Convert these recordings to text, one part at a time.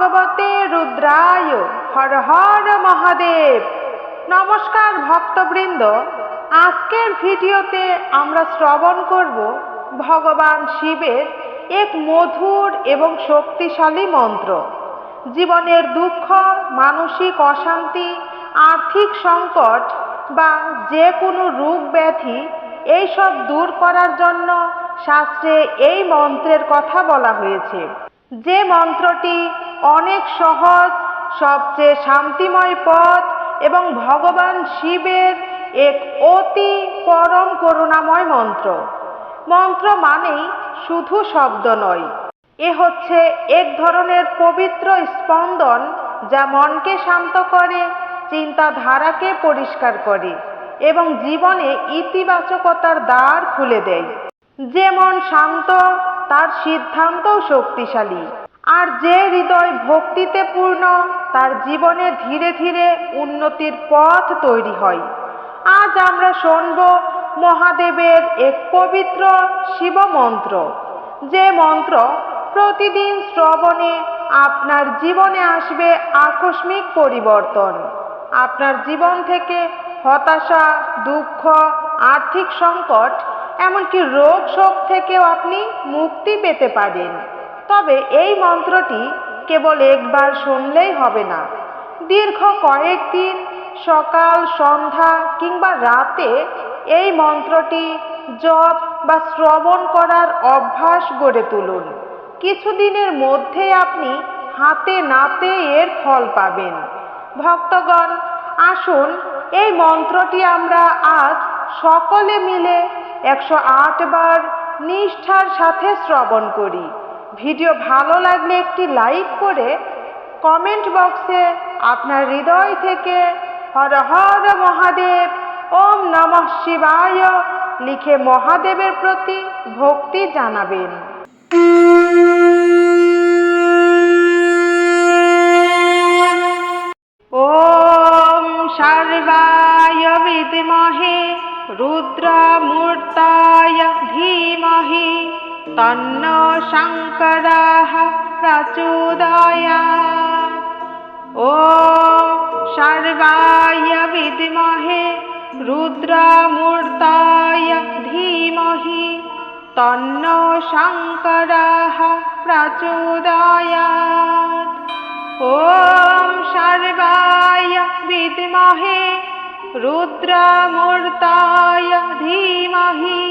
ভগবতে রুদ্রায় হর হর মহাদেব। নমস্কার ভক্তবৃন্দ, আজকের ভিডিওতে আমরা শ্রবণ করব ভগবান শিবের এক মধুর এবং শক্তিশালী মন্ত্র। জীবনের দুঃখ, মানসিক অশান্তি, আর্থিক সংকট বা যে কোনো রোগ ব্যাধি, এইসব দূর করার জন্য শাস্ত্রে এই মন্ত্রের কথা বলা হয়েছে। যে মন্ত্রটি অনেক সহজ, সবচেয়ে শান্তিময় পথ এবং ভগবান শিবের এক অতি পরম করুণাময় মন্ত্র। মন্ত্র মানেই শুধু শব্দ নয়। এ হচ্ছে এক ধরনের পবিত্র স্পন্দন যা মনকে শান্ত করে, চিন্তাধারাকে পরিষ্কার করে এবং জীবনে ইতিবাচকতার দ্বার খুলে দেয়। যে মন শান্ত, তার সিদ্ধান্তও শক্তিশালী। আর যে হৃদয় ভক্তিতে পূর্ণ, তার জীবনে ধীরে ধীরে উন্নতির পথ তৈরি হয়। আজ আমরা শুনব মহাদেবের এক পবিত্র শিব মন্ত্র যে মন্ত্র প্রতিদিন শ্রবণে আপনার জীবনে আসবে আকস্মিক পরিবর্তন। আপনার জীবন থেকে হতাশা, দুঃখ, আর্থিক সংকট, এমনকি রোগ শোক থেকেও আপনি মুক্তি পেতে পারেন। তবে এই মন্ত্রটি কেবল একবার শুনলেই হবে না। দীর্ঘ কয়েকদিন সকাল, সন্ধ্যা কিংবা রাতে এই মন্ত্রটি জপ বা শ্রবণ করার অভ্যাস গড়ে তুলুন। কিছুদিনের মধ্যে আপনি হাতে নাতে এর ফল পাবেন। ভক্তগণ, আসুন, এই মন্ত্রটি আমরা আজ সকলে মিলে একশো বার নিষ্ঠার সাথে শ্রবণ করি। ভিডিও ভালো লাগলে একটি লাইক করে কমেন্ট বক্সে আপনার হৃদয় থেকে হর হর মহাদেব, ওম নমঃ শিবায় লিখে মহাদেবের প্রতি ভক্তি জানাবেন। ওম সর্বায় বিদমহে রুদ্রমূর্তায় ধীমহি। तन्नो शङ्करः प्रचोदयात् ॐ सर्वाय विद्महे रुद्रमूर्ताय धीमहि तन्नो शङ्करः प्रचोदयात् ॐ सर्वाय विद्महे रुद्रमूर्ताय धीमहि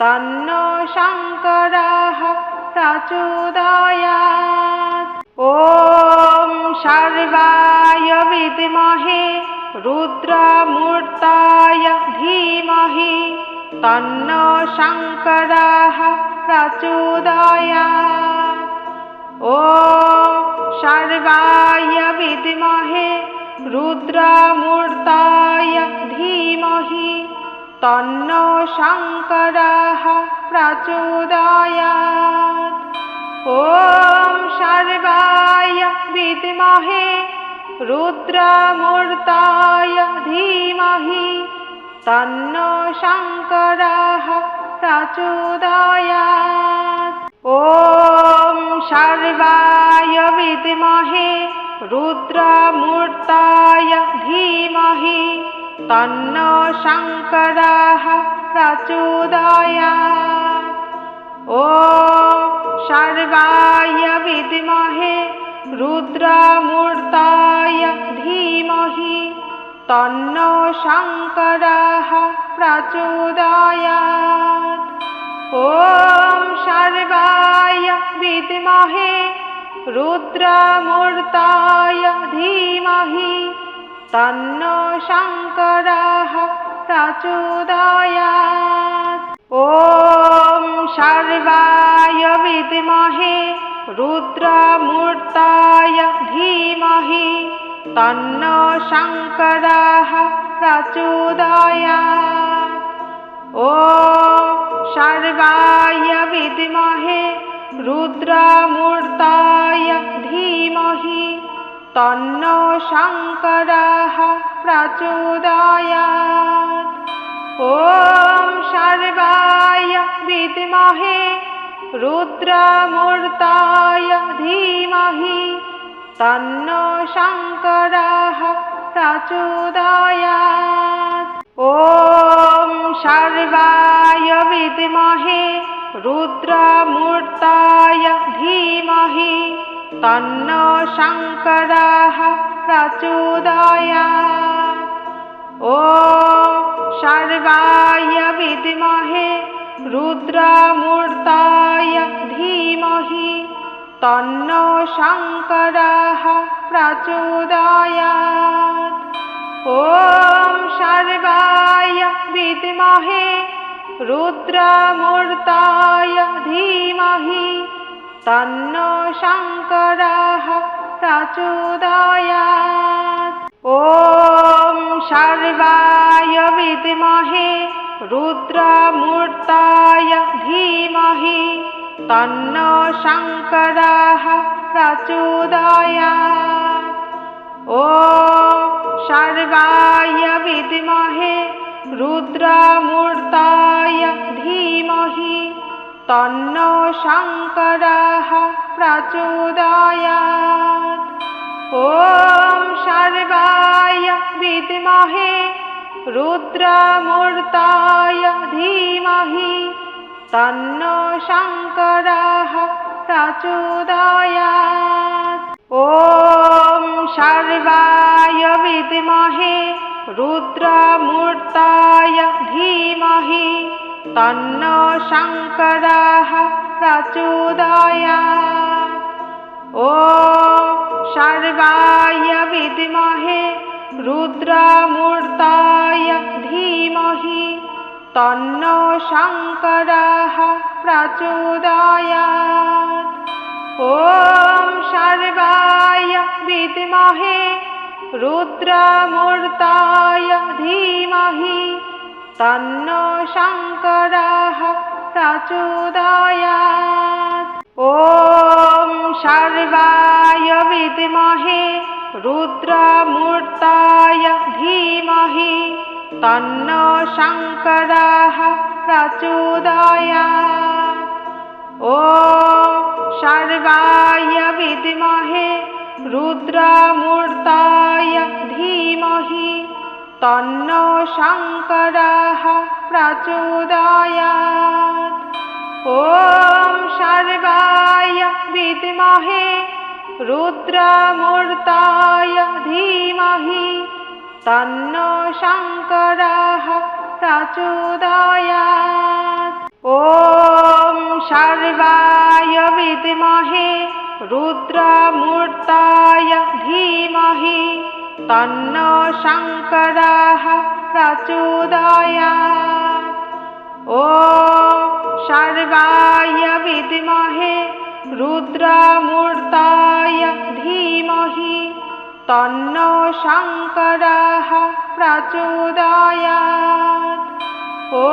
तन्नो शङ्करः प्रचोदयात् ॐ सर्वाय विद्महे रुद्रमूर्ताय धीमहि तन्नो शङ्करः प्रचोदयात् ॐ सर्वाय विद्महे रुद्रमूर्ताय धीमहि तन्नो शङ्करः प्रचोदयात् ॐ सर्वाय विद्महे रुद्रमूर्ताय धीमहि तन्नो शङ्करः प्रचोदयात् ॐ सर्वाय विद्महे रुद्रमूर्ताय धीमहि तन्नो शङ्करः प्रचोदयात् ॐ सर्वाय विद्महे रुद्रमूर्ताय धीमहि तन्नो शङ्करः प्रचोदयात् ॐ सर्वाय विद्महे रुद्रमूर्ताय धीमहि तन्नो शङ्करः प्रचोदयात् ॐ सर्वाय विद्महे रुद्रमूर्ताय धीमहि तन्नो शङ्करः प्रचोदयात् ॐ सर्वाय विद्महे रुद्रमूर्ताय धीमहि तन्नो शङ्करः प्रचोदयात् ॐ सर्वाय विद्महे रुद्रमूर्ताय धीमहि তন্ন শঙ্করः प्रचोदयात् ॐ सर्वाय विद्महे रुद्रमूर्ताय धीमहि तन्नो शङ्करः प्रचोदयात् ॐ सर्वाय विद्महे रुद्रमूर्ताय धीमहि तन्नो शङ्करः प्रचोदयात् ॐ सर्वाय विद्महे रुद्रमूर्ताय धीमहि तन्नो शङ्करः प्रचोदयात् ॐ सर्वाय विद्महे रुद्रमूर्ताय धीमहि तन्नो शङ्करः प्रचोदयात् ॐ सर्वाय विद्महे रुद्रमूर्ताय धीमहि तन्नो शङ्करः प्रचोदयात् ॐ सर्वाय विद्महे रुद्रमूर्ताय धीमहि तन्नो शङ्करः प्रचोदयात् ॐ सर्वाय विद्महे रुद्रमूर्ताय धीमहि तन्नो शङ्करः प्रचोदयात् ॐ सर्वाय विद्महे रुद्रमूर्ताय धीमहि तन्नो शङ्करः प्रचोदयात् ॐ सर्वाय विद्महे रुद्रमूर्ताय धीमहि तन्नो शङ्करः प्रचोदयात् ॐ सर्वाय विद्महे रुद्रमूर्ताय धीमहि तन्नो शङ्करः प्रचोदयात् ॐ सर्वाय विद्महे रुद्रमूर्ताय धीमहि तन्नो शङ्करः प्रचोदयात् ॐ सर्वाय विद्महे रुद्रमूर्ताय धीमहि तन्नो शङ्करः प्रचोदयात् ॐ सर्वाय विद्महे रुद्रमूर्ताय धीमहि तन्नो शङ्करः प्रचोदयात् ॐ सर्वाय विद्महे रुद्रमूर्ताय धीमहि तन्नो शङ्करः प्रचोदयात् ॐ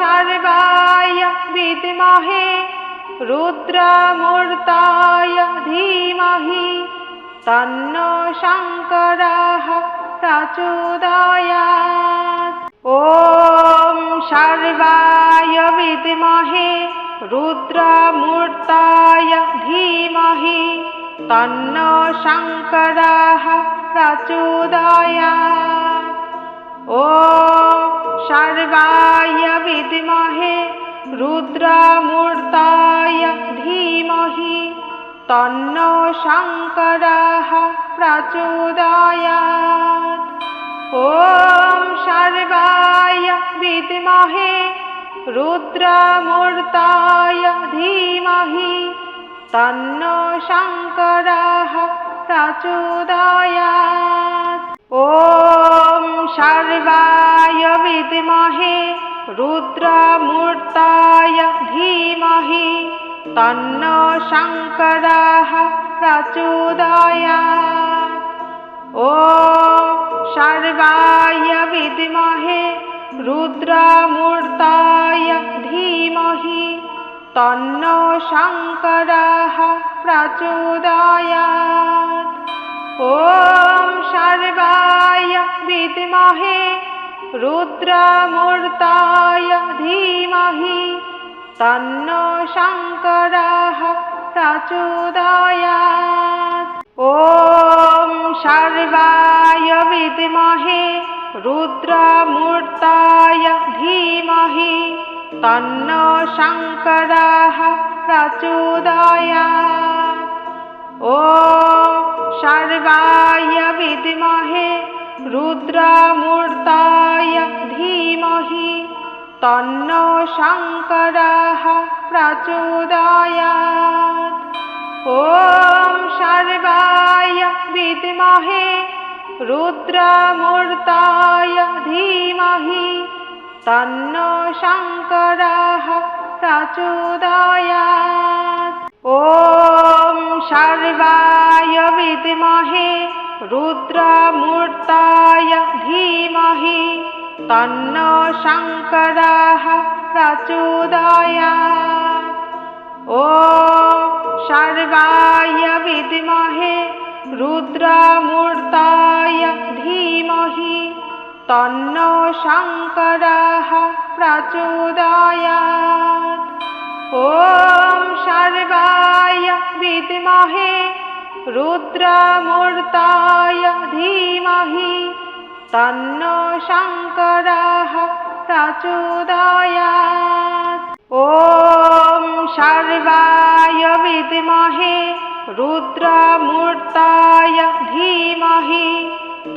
सर्वाय विद्महे रुद्रमूर्ताय धीमहि तन्नो शङ्करः प्रचोदयात् ॐ सर्वाय विद्महे रुद्रमूर्ताय धीमहि तन्नो शङ्करः प्रचोदयात् ॐ सर्वाय विद्महे रुद्रमूर्ताय धीमहि तन्नो शङ्करः प्रचोदयात् ॐ सर्वाय विद्महे रुद्रमूर्ताय धीमहि तन्नो शङ्करः प्रचोदयात् ॐ सर्वाय विद्महे रुद्रमूर्ताय धीमहि तन्नो शङ्करः प्रचोदयात् ॐ सर्वाय विद्महे रुद्रमूर्ताय धीमहि तन्नो शङ्करः प्रचोदयात् ॐ सर्वाय विद्महे रुद्रमूर्ताय धीमहि তন্ন শঙ্করাহ প্রচোদয়াৎ ॐ सर्वाय विद्महे रुद्रमूर्ताय धीमहि तन्नो शङ्कराः प्रचोदयात् ॐ सर्वाय विद्महे रुद्रमूर्ताय धीमहि तन्नो शङ्करः प्रचोदयात् ॐ सर्वाय विद्महे रुद्रमूर्ताय धीमहि तन्नो शङ्करः प्रचोदयात् ॐ सर्वाय विद्महे रुद्रमूर्ताय धीमहि तन्नो शङ्करः प्रचोदयात् ॐ सर्वाय विद्महे रुद्रमूर्ताय धीमहि तन्नो शङ्करः प्रचोदयात् ॐ सर्वाय विद्महे रुद्रमूर्ताय धीमहि तन्नो शङ्करः प्रचोदयात् ॐ सर्वाय विद्महे रुद्रमूर्ताय धीमहि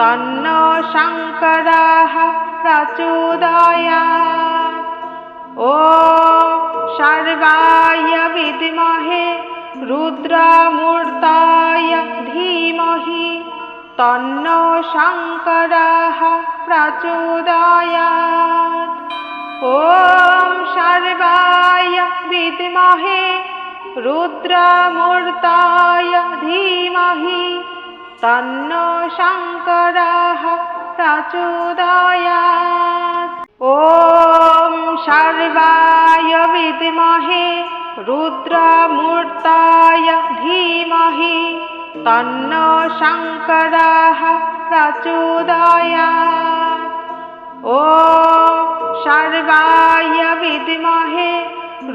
तन्नो शङ्करः प्रचोदयात् ॐ सर्वाय विद्महे रुद्रमूर्ताय धीमहि तन्नो शङ्करः प्रचोदयात् ॐ सर्वाय विद्महे रुद्रमूर्ताय धीमहि तन्नो शङ्करः प्रचोदयात् ॐ सर्वाय विद्महे रुद्रमूर्ताय धीमहि तन्नो शङ्करः प्रचोदयात् ॐ सर्वाय विद्महे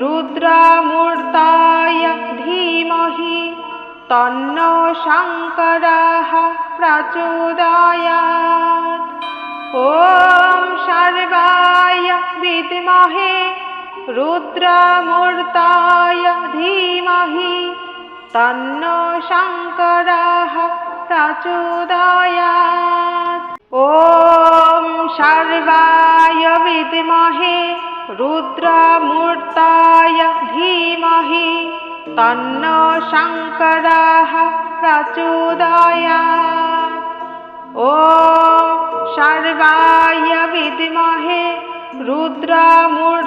रुद्रमूर्ताय धीमहि तन्नो शङ्करः प्रचोदयात् ॐ सर्वाय विद्महे रुद्रमूर्ताय धीमहि तन्नो शङ्करः प्रचोदयात् ॐ सर्वाय विद्महे रुद्रमूर्ताय धीमहि तन्नो शङ्करः प्रचोदयात् ॐ सर्वाय विद्महे रुद्रमूर्ताय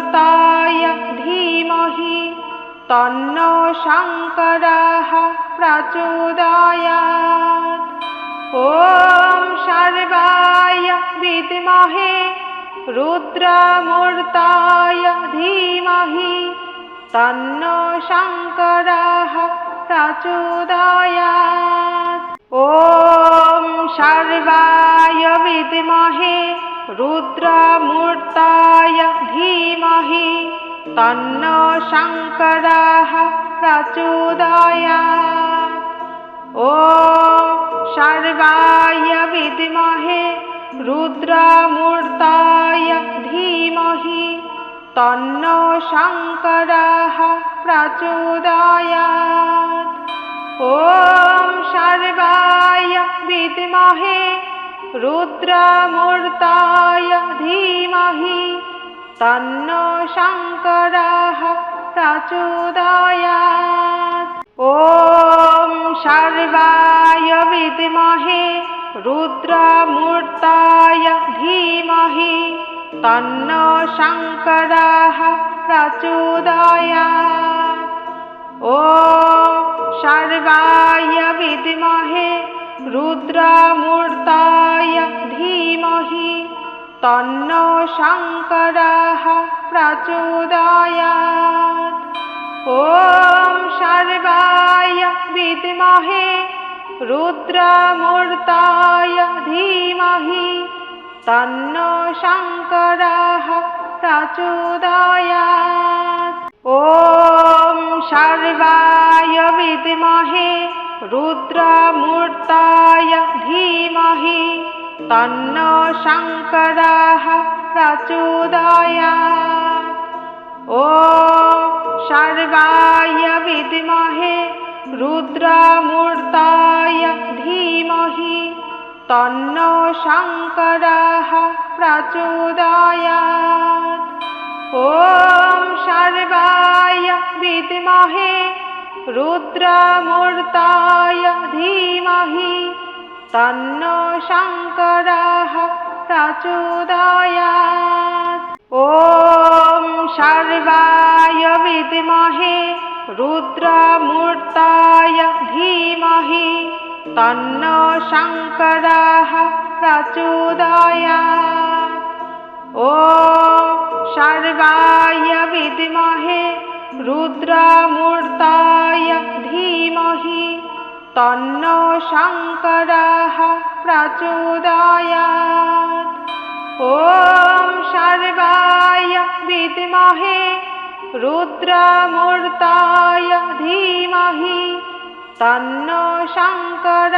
तन्नो शङ्करः प्रचोदयात् ॐ सर्वाय विद्महे रुद्रमूर्ताय धीमहि तन्नो शङ्करः प्रचोदयात् ॐ सर्वाय विद्महे रुद्रमूर्ताय धीमहि तन्नो शङ्करः प्रचोदयात् ॐ सर्वाय विद्महे रुद्रमूर्ताय धीमहि तन्नो शङ्करः प्रचोदयात् ॐ सर्वाय विद्महे रुद्रमूर्ताय धीमहि तन्नो शङ्करः प्रचोदयात् ॐ सर्वाय विद्महे रुद्रमूर्ताय धीमहि तन्नो शङ्करः प्रचोदयात् ॐ सर्वाय विद्महे रुद्रमूर्ताय धीमहि तन्नो शङ्करः प्रचोदयात् ॐ सर्वाय विद्महे रुद्रमूर्ताय धीमहि तन्नो शङ्करः प्रचोदयात् ॐ सर्वाय विद्महे रुद्रमूर्ताय धीमहि তন্ন শঙ্করাः प्रचोदयात् ॐ सर्वाय विद्महे रुद्रमूर्ताय धीमहि तन्नो शङ्करः प्रचोदयात् ॐ सर्वाय विद्महे रुद्रमूर्ताय धीमहि तन्नो शङ्करः प्रचोदयात् ॐ सर्वाय विद्महे रुद्रमूर्ताय धीमहि तन्नो शङ्करः प्रचोदयात् ॐ सर्वाय विद्महे रुद्रमूर्ताय धीमहि তন্ন শঙ্কর প্রচোদয়াত। ওম সর্বায় বিদ্মহে ধীমহি। তন্ন শঙ্কর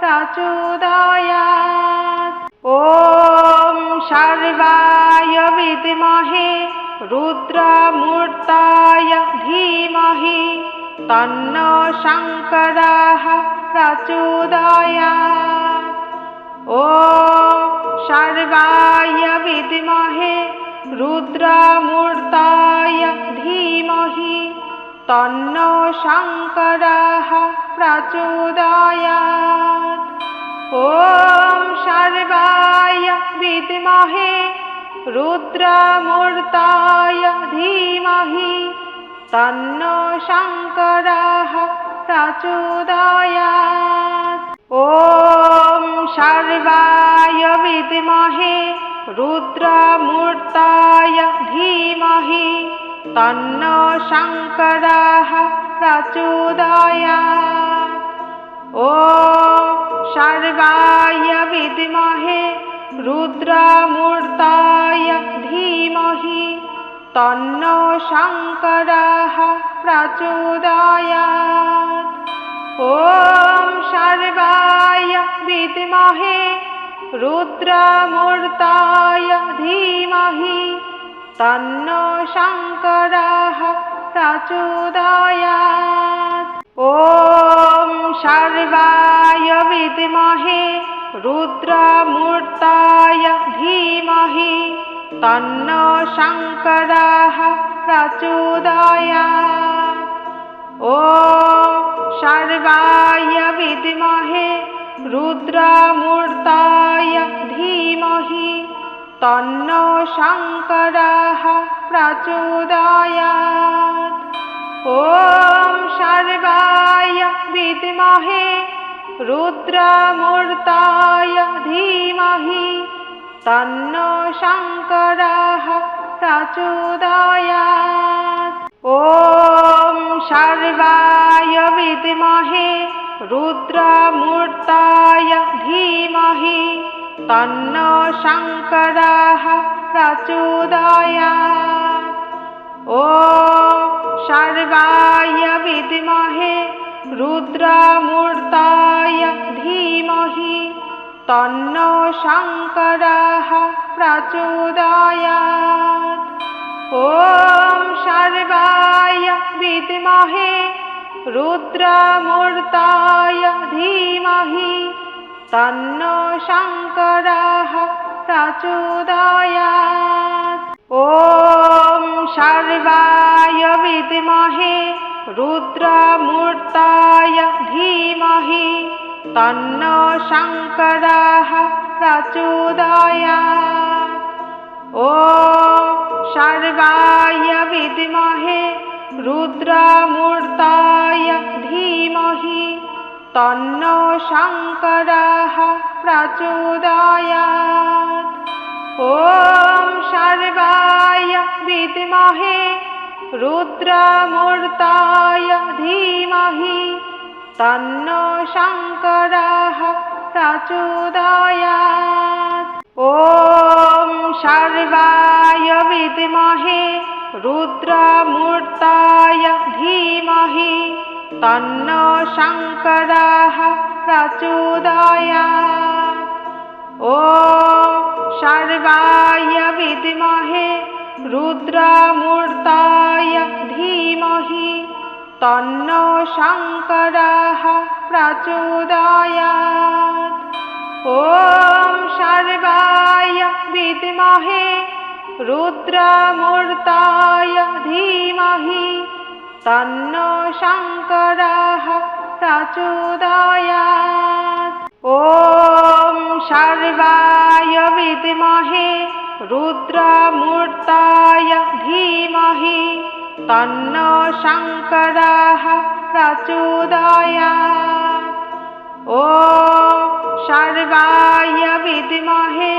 প্রচোদয়াত। ওম সর্বায় বিদ্মহে ধীমহি। तन्नो शङ्करः प्रचोदयात् ॐ सर्वाय विद्महे रुद्रमूर्ताय धीमहि तन्नो शङ्करः प्रचोदयात् ॐ सर्वाय विद्महे रुद्रमूर्ताय धीमहि तन्नो शङ्करः प्रचोदयात् ॐ सर्वाय विद्महे रुद्रमूर्ताय धीमहि तन्नो शङ्करः प्रचोदयात् ॐ सर्वाय विद्महे रुद्रमूर्ताय धीमहि तन्नो शङ्करः प्रचोदयात् ॐ सर्वाय विद्महे रुद्रमूर्ताय धीमहि तन्नो शङ्करः प्रचोदयात् ॐ सर्वाय विद्महे रुद्रमूर्ताय धीमहि तन्नो शङ्करः प्रचोदयात् ॐ सर्वाय विद्महे रुद्रमूर्ताय धीमहि तन्नो शङ्करः प्रचोदयात् ॐ सर्वाय विद्महे रुद्रमूर्ताय धीमहि तन्नो शङ्करः प्रचोदयात् ॐ सर्वाय विद्महे रुद्रमूर्ताय धीमहि तन्नो शङ्करः प्रचोदयात् ॐ सर्वाय विद्महे रुद्रमूर्ताय धीमहि तन्नो शङ्करः प्रचोदयात् ॐ सर्वाय विद्महे रुद्रमूर्ताय धीमहि तन्नो शङ्करः प्रचोदयात् ॐ सर्वाय विद्महे रुद्रमूर्ताय धीमहि तन्नो शङ्करः प्रचोदयात् ॐ सर्वाय विद्महे रुद्रमूर्ताय धीमहि तन्नो शङ्करः प्रचोदयात् ॐ सर्वाय विद्महे रुद्रमूर्ताय धीमहि तन्नो शङ्करः प्रचोदयात् ॐ सर्वाय विद्महे रुद्रमूर्ताय धीमहि तन्नो शङ्करः प्रचोदयात् ॐ ॐ सर्वाय विद्महे रुद्रमूर्ताय धीमहि তন্ন শঙ্কর প্রচোদয়াত। ওম সর্বায় বিদ্মহে ধীমহি। তন্ন শঙ্কর প্রচোদয়াত। ওম সর্বায় বিদ্মহে ধীমহি। तन्नो शङ्करः प्रचोदयात् ॐ सर्वाय विद्महे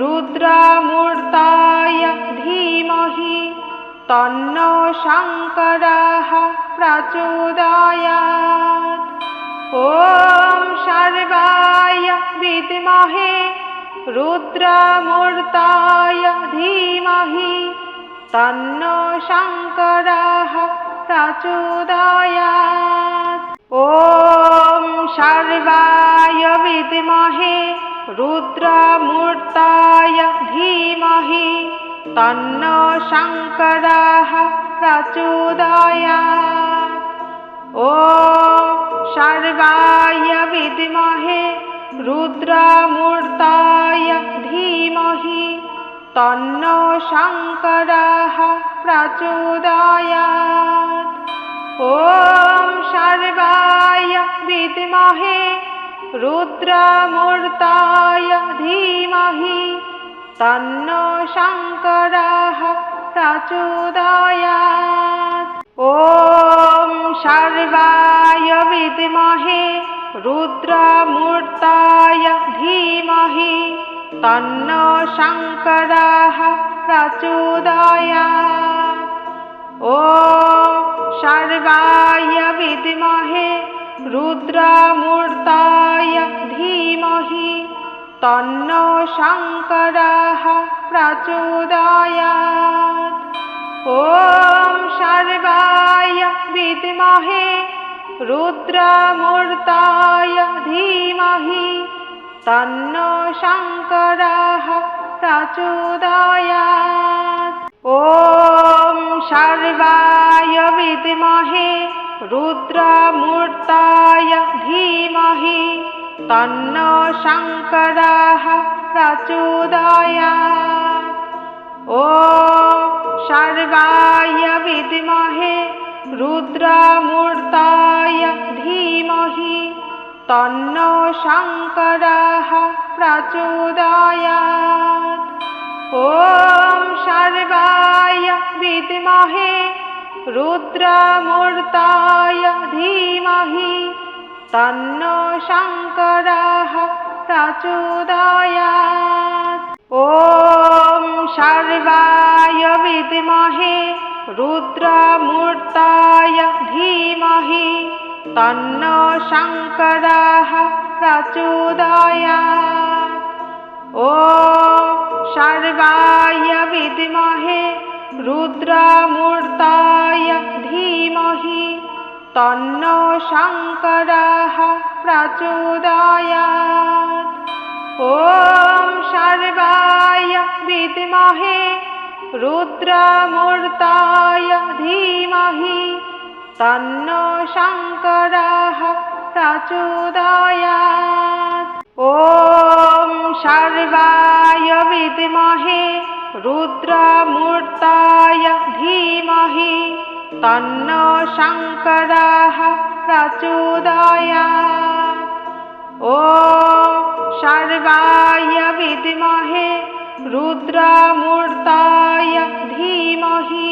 रुद्रमूर्ताय धीमहि तन्नो शङ्करः प्रचोदयात् ॐ सर्वाय विद्महे रुद्रमूर्ताय धीमहि तन्नो शङ्करः प्रचोदयात् ॐ सर्वाय विद्महे रुद्रमूर्ताय धीमहि तन्नो शङ्करः प्रचोदयात् ॐ सर्वाय विद्महे रुद्रमूर्ताय धीमहि तन्नो शङ्करः प्रचोदयात् ॐ सर्वाय विद्महे रुद्रमूर्ताय धीमहि तन्नो शङ्करः प्रचोदयात् ॐ सर्वाय विद्महे रुद्रमूर्ताय धीमहि तन्नो शङ्करः प्रचोदयात् ॐ सर्वाय विद्महे रुद्रमूर्ताय धीमहि तन्नो शङ्करः प्रचोदयात् ॐ सर्वाय विद्महे रुद्रमूर्ताय धीमहि तन्नो शङ्करः प्रचोदयात् ॐ सर्वाय विद्महे रुद्रमूर्ताय धीमहि तन्नो शङ्करः प्रचोदयात् ॐ सर्वाय विद्महे रुद्रमूर्ताय धीमहि तन्नो शङ्करः प्रचोदयात् ॐ सर्वाय विद्महे रुद्रमूर्ताय धीमहि तन्नो शङ्करः प्रचोदयात् ॐ सर्वाय विद्महे रुद्रमूर्ताय धीमहि तन्नो शङ्करः प्रचोदयात् ॐ सर्वाय विद्महे रुद्रमूर्ताय धीमहि तन्नो शङ्करः प्रचोदयात् ॐ सर्वाय विद्महे रुद्रमूर्ताय धीमहि तन्नो शङ्करः प्रचोदयात् ॐ सर्वाय विद्महे रुद्रमूर्ताय धीमहि तन्नो शङ्करः प्रचोदयात् ॐ सर्वाय विद्महे रुद्रमूर्ताय धीमहि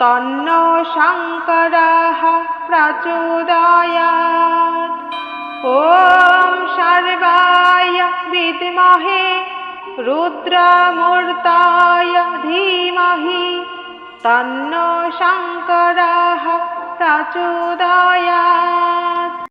तन्नो शङ्करः प्रचोदयात् ॐ सर्वाय विद्महे रुद्रमूर्ताय धीमहि तन्नो शङ्करः प्रचोदयात्